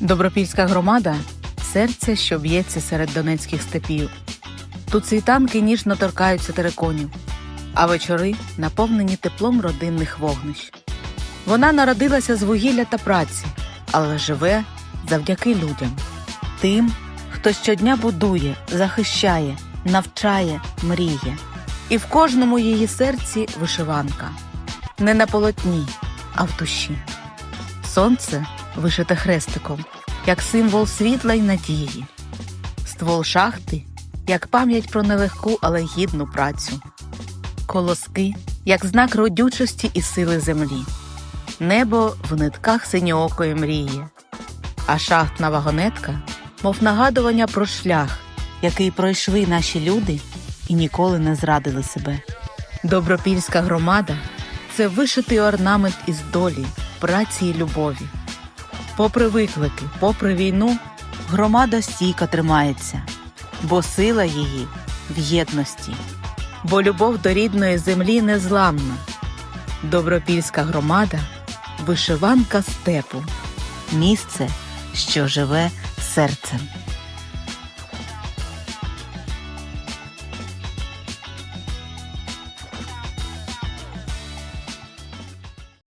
Добропільська громада серце, що б'ється серед донецьких степів. Тут світанки ніжно торкаються териконів, а вечори наповнені теплом родинних вогнищ. Вона народилася з вугілля та праці, але живе завдяки людям, тим, хто щодня будує, захищає, навчає, мріє. І в кожному її серці вишиванка не на полотні, а в душі. Сонце вишите хрестиком, як символ світла й надії, ствол шахти, як пам'ять про нелегку, але гідну працю, колоски, як знак родючості і сили землі, небо в нитках синьоокої мрії, а шахтна вагонетка, мов нагадування про шлях, який пройшли наші люди і ніколи не зрадили себе. Добропільська громада це вишитий орнамент із долі, праці і любові. Попри виклики, попри війну, громада стійко тримається, бо сила її в єдності, бо любов до рідної землі незламна. Добропільська громада вишиванка степу, місце, що живе серцем.